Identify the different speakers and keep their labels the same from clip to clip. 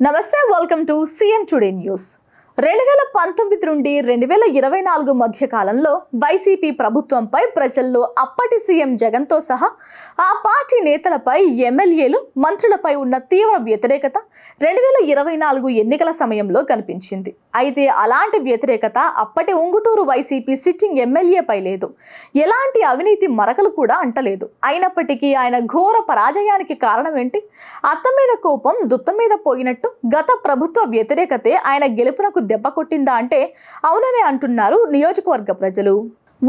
Speaker 1: నమస్తే welcome to CM today news రెండు వేల పంతొమ్మిది నుండి రెండు వేల ఇరవై నాలుగు మధ్య కాలంలో వైసీపీ ప్రభుత్వంపై ప్రజల్లో అప్పటి సీఎం జగన్తో సహా ఆ పార్టీ నేతలపై ఎమ్మెల్యేలు మంత్రులపై ఉన్న తీవ్ర వ్యతిరేకత రెండు వేల ఇరవై నాలుగు ఎన్నికల సమయంలో కనిపించింది. అయితే అలాంటి వ్యతిరేకత అప్పటి ఉంగుటూరు వైసీపీ సిట్టింగ్ ఎమ్మెల్యేపై లేదు. ఎలాంటి అవినీతి మరకలు కూడా అంటలేదు. అయినప్పటికీ ఆయన ఘోర పరాజయానికి కారణం ఏంటి? అత్త మీద కోపం దుత్త మీద పోయినట్టు గత ప్రభుత్వ వ్యతిరేకతే ఆయన గెలుపునకు దెబ్బ కొట్టిందా అంటే అవుననే అంటున్నారు నియోజకవర్గ ప్రజలు.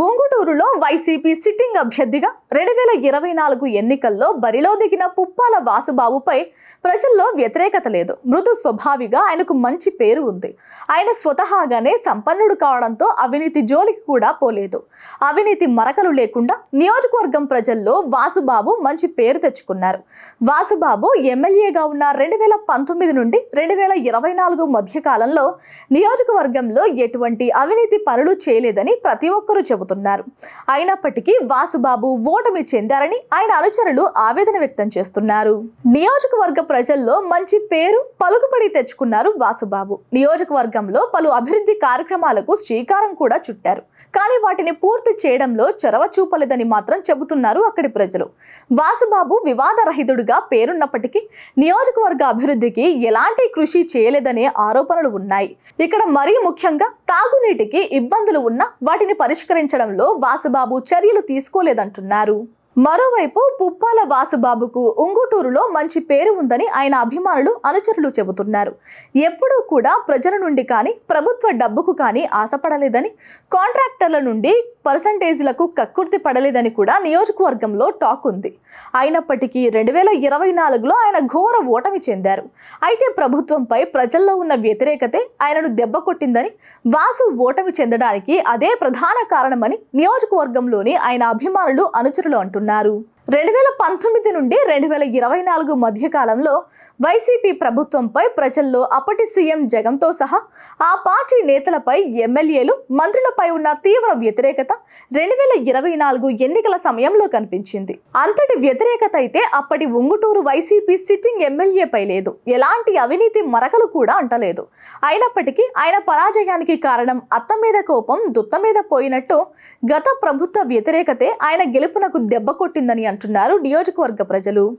Speaker 1: ఉంగుటూరులో వైసీపీ సిట్టింగ్ అభ్యర్థిగా రెండు వేల ఇరవై నాలుగు ఎన్నికల్లో బరిలో దిగిన పుప్పాల వాసుబాబుపై ప్రజల్లో వ్యతిరేకత లేదు. మృదు స్వభావిగా ఆయనకు మంచి పేరు ఉంది. ఆయన స్వతహాగానే సంపన్నుడు కావడంతో అవినీతి జోలికి కూడా పోలేదు. అవినీతి మరకలు లేకుండా నియోజకవర్గం ప్రజల్లో వాసుబాబు మంచి పేరు తెచ్చుకున్నారు. వాసుబాబు ఎమ్మెల్యేగా ఉన్న రెండు వేల పంతొమ్మిది నుండి రెండు వేల ఇరవై నాలుగు మధ్య కాలంలో నియోజకవర్గంలో ఎటువంటి అవినీతి పనులు చేయలేదని ప్రతి ఒక్కరూ చెబుతున్నారు అయినప్పటికీ వాసుబాబు ఓటమి చెందారని ఆయన అనుచరులు ఆవేదన వ్యక్తం చేస్తున్నారు. నియోజకవర్గ ప్రజల్లో మంచి పేరు పలుకుబడి తెచ్చుకున్నారు వాసుబాబు. నియోజకవర్గంలో పలు అభివృద్ధి కార్యక్రమాలకు శ్రీకారం కూడా చుట్టారు. కానీ వాటిని పూర్తి చేయడంలో చొరవ చూపలేదని మాత్రం చెబుతున్నారు అక్కడి ప్రజలు. వాసుబాబు వివాదరహితుడుగా పేరున్నప్పటికీ నియోజకవర్గ అభివృద్ధికి ఎలాంటి కృషి చేయలేదనే ఆరోపణలు ఉన్నాయి. ఇక్కడ మరీ ముఖ్యంగా తాగునీటికి ఇబ్బందులు ఉన్నా వాటిని పరిష్కరించడంలో వాసుబాబు చర్యలు తీసుకోలేదంటున్నారు. మరోవైపు పుప్పాల వాసుబాబుకు ఉంగుటూరులో మంచి పేరు ఉందని ఆయన అభిమానులు అనుచరులు చెబుతున్నారు. ఎప్పుడూ కూడా ప్రజల నుండి కానీ ప్రభుత్వ డబ్బుకు కానీ ఆశపడలేదని కాంట్రాక్టర్ల నుండి పర్సంటేజీలకు కక్కుర్తి పడలేదని కూడా నియోజకవర్గంలో టాక్ ఉంది. అయినప్పటికీ రెండు వేల ఇరవై నాలుగులో ఆయన ఘోర ఓటమి చెందారు. అయితే ప్రభుత్వంపై ప్రజల్లో ఉన్న వ్యతిరేకతే ఆయనను దెబ్బ కొట్టిందని వాసు ఓటమి చెందడానికి అదే ప్రధాన కారణమని నియోజకవర్గంలోని ఆయన అభిమానులు అనుచరులు అంటున్నారు. Naru రెండు వేల పంతొమ్మిది నుండి రెండు వేల ఇరవై నాలుగు మధ్య కాలంలో వైసీపీ ప్రభుత్వంపై ప్రజల్లో అప్పటి సీఎం జగన్తో సహా ఆ పార్టీ నేతలపై ఎమ్మెల్యేలు మంత్రులపై ఉన్న తీవ్ర వ్యతిరేకత రెండు వేల ఇరవై నాలుగు ఎన్నికల సమయంలో కనిపించింది. అంతటి వ్యతిరేకత అయితే అప్పటి ఉంగుటూరు వైసీపీ సిట్టింగ్ ఎమ్మెల్యేపై లేదు. ఎలాంటి అవినీతి మరకలు కూడా అంటలేదు. అయినప్పటికీ ఆయన పరాజయానికి కారణం అత్త మీద కోపం దుత్త మీద పోయినట్టు గత ప్రభుత్వ వ్యతిరేకతే ఆయన గెలుపునకు దెబ్బ కొట్టిందని అంటారు అంటున్నారు నియోజకవర్గ ప్రజలు.